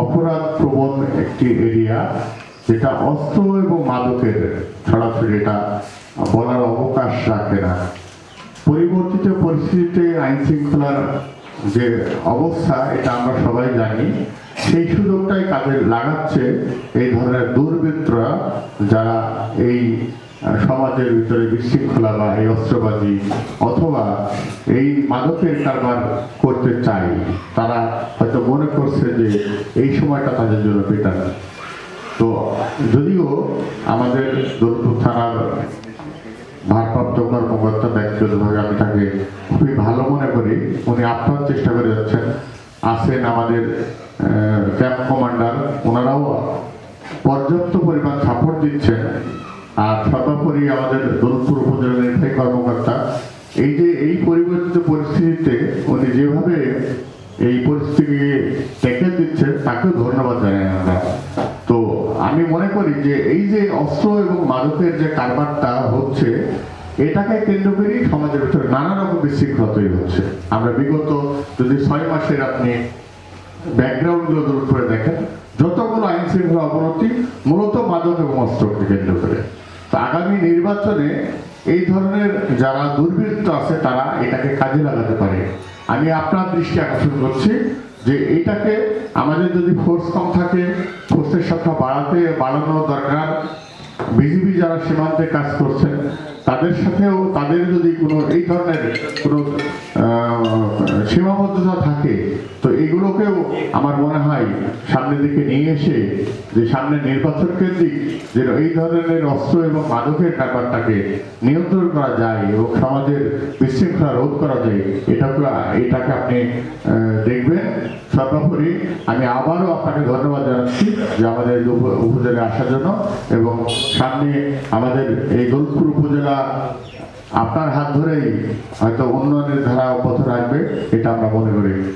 অপরাধ প্রবণ একটি এরিয়া যেটা অস্ত্র এবং মাদকের সরাসরি এটা বলার অবকাশ রাখে না। পরিবর্তিত পরিস্থিতিতে আইন শৃঙ্খলার যে অবস্থা, এটা আমরা সবাই জানি, সেই সুযোগটাই কাজে লাগাচ্ছে এই ধরনের দুর্বৃত্তরা যারা এই সমাজের ভিতরে বিশৃঙ্খলা বা এই অস্ত্রবাজি অথবা এই মাদকের কারবার করতে চায়, তারা হয়তো মনে করছে যে এই সময়টা তাদের জন্য বেটার তো যদিও আমাদের দোলপুর থানার ভারপ্রাপ্ত কর্মকর্তা ব্যক্তিগতভাবে আমি তাকে খুবই ভালো মনে করি, উনি আপ্রাণ চেষ্টা করে যাচ্ছেন। আছেন আমাদের ক্যাম্প কমান্ডার ওনারাও পর্যাপ্ত পরিমাণ সাপোর্ট দিচ্ছেন। আর সর্বোপরি আমাদের দোলপুর উপজেলা নির্বাহী কর্মকর্তা, এই যে এই পরিবর্তিত পরিস্থিতিতে উনি যেভাবে এই পরিস্থিতিকে ট্যাকেল দিচ্ছে তাকেও ধন্যবাদ জানাই আমরা। তো আমি মনে করি যে এই যে অস্ত্র এবং মাদকের যে কারবারটা হচ্ছে, এটাকে কেন্দ্র করেই সমাজের ভিতরে নানা রকম বিশৃঙ্খলা তৈরি হচ্ছে। আমরা বিগত যদি ছয় মাসের আপনি ব্যাকগ্রাউন্ডগুলো দূর করে দেখেন, যতগুলো আইন শৃঙ্খলা অবনতি, মূলত মাদক এবং অস্ত্রকে কেন্দ্র করে। আগামী নির্বাচনে এই ধরনের যারা দুর্বৃত্ত আছে তারা এটাকে কাজে লাগাতে পারে। আমি আপনার দৃষ্টি আকর্ষণ করছি যে এটাকে আমাদের যদি ফোর্স কম থাকে ফোর্সের সংখ্যা বাড়াতে বাড়ানো দরকার। বিজিবি যারা সীমান্তে কাজ করছেন, তাদের সাথেও তাদের যদি কোনো এই ধরনের কোনো সীমাবদ্ধতা থাকে, তো এগুলোকেও আমার মনে হয় সামনের দিকে নিয়ে এসে যে সামনে নির্বাচন কেন্দ্রিক যে এই ধরনের অস্ত্র এবং মাদকের ব্যাপারটাকে নিয়ন্ত্রণ করা যায় এবং সমাজের বিশৃঙ্খলা রোধ করা যায় এটাকে এটাকে আপনি দেখবেন। সর্বোপরি আমি আবারও আপনাকে ধন্যবাদ জানাচ্ছি যে আমাদের উপজেলায় আসার জন্য এবং সামনে আমাদের এই দোলপুর উপজেলা আপনার হাত ধরেই হয়তো উন্নয়নের ধারা অব্যাহত রাখবে এটা আমরা মনে করি।